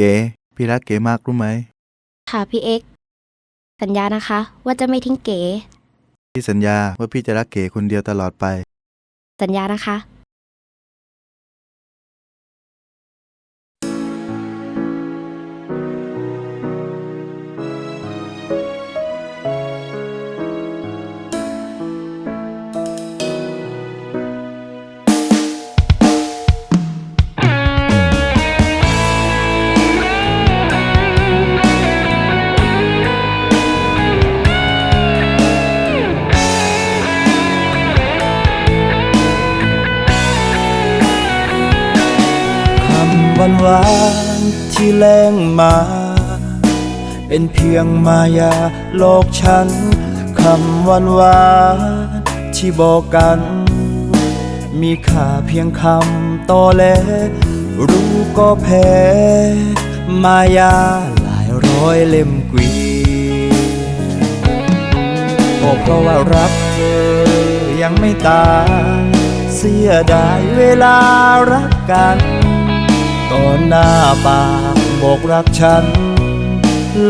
เก๋พี่รักเก๋มากรู้ไหม ค่ะพี่เอ็กซ์สัญญานะคะ ว่าจะไม่ทิ้งเก๋ พี่สัญญาว่าพี่จะรักเก๋คนเดียวตลอดไป สัญญานะคะ วันวานที่แรงมา เป็นเพียงมายาโลกฉันคำวันวานที่บอกกัน มีค่าเพียงคำโตแลรู้ก็แพ้ มายาหลายร้อยเล่มกวีก็เพราะว่ารักเธอยังไม่ตายเสียดายเวลารักกัน อนหน้าปากบอกรักฉัน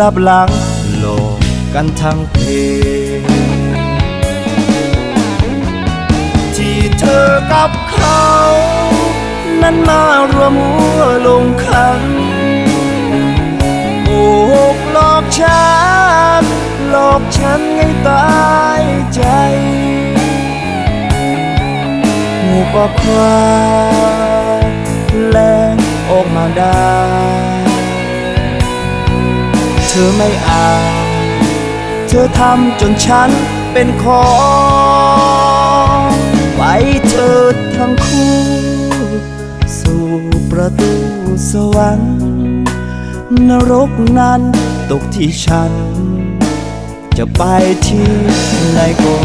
ลับหลังโลกกันทั้งเพที่เธอกับเขา นั้นมารวมหัวลงขันโอ้หลอกฉัน หลอกฉันให้ตายใจงูก็ควาแรง ออกมาได้ เธอไม่อาจเธอทำจนฉันเป็นของไปเถิดทั้งคู่ สู่ประตูสวรรค์ นรกนั้นตกที่ฉัน จะไปที่ไหนก็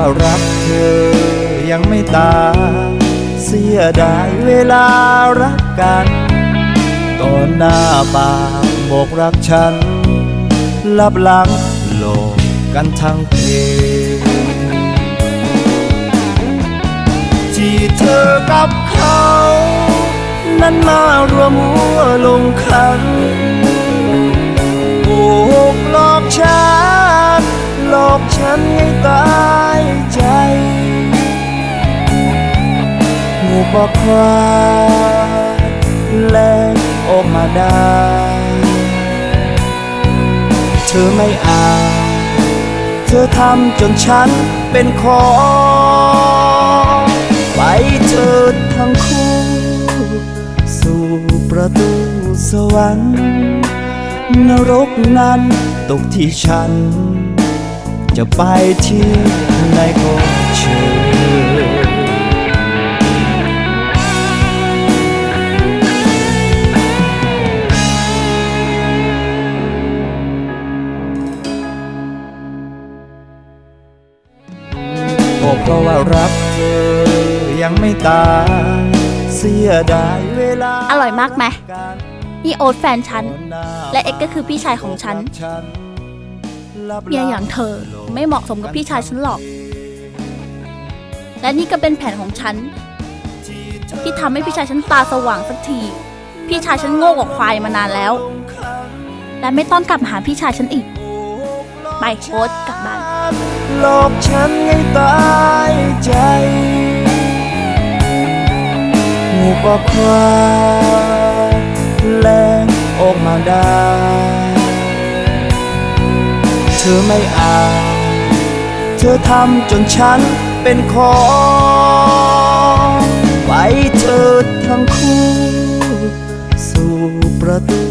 ว่ารักเธอยังไม่ตายเสียดายเวลารักกันตอนหน้าปากบอกรักฉัน ลับหลังโลกกันทั้งเพที่เธอกับเขา นั้นมารวมหัวลงขันโอ้หลอกฉัน หลอกฉันให้ตาย ใจงูก็ควายแรงออกมาได้ เธอไม่อาจเธอทำจนฉันเป็นขอ ไปเถิดทั้งคู่ สู่ประตูสวรรค์ นรกนั้นตกที่ฉัน จะไปที่ไหนก็เชิญ ราะว่ารักเธอยังไม่ตายเสียดายเวลาอร่อยมากไหมนี่โอ๊ตแฟนฉัน และเอ็กก็คือพี่ชายของฉันเมียอย่างเธอไม่เหมาะสมกับพี่ชายฉันหรอก และนี่ก็เป็นแผนของฉัน ที่ทำให้พี่ชายฉันตาสว่างสักที พี่ชายฉันโง่กว่าควายมานานแล้ว และไม่ต้องกลับมาหาพี่ชายฉันอีก ไปโอ๊ตกลับบ้าน หลอกฉันให้ตายใจงูก็ควายแรงออกมาได้ เธอไม่อาจเธอทำจนฉันเป็นของไปเถิดทั้งคู่ สู่ประตู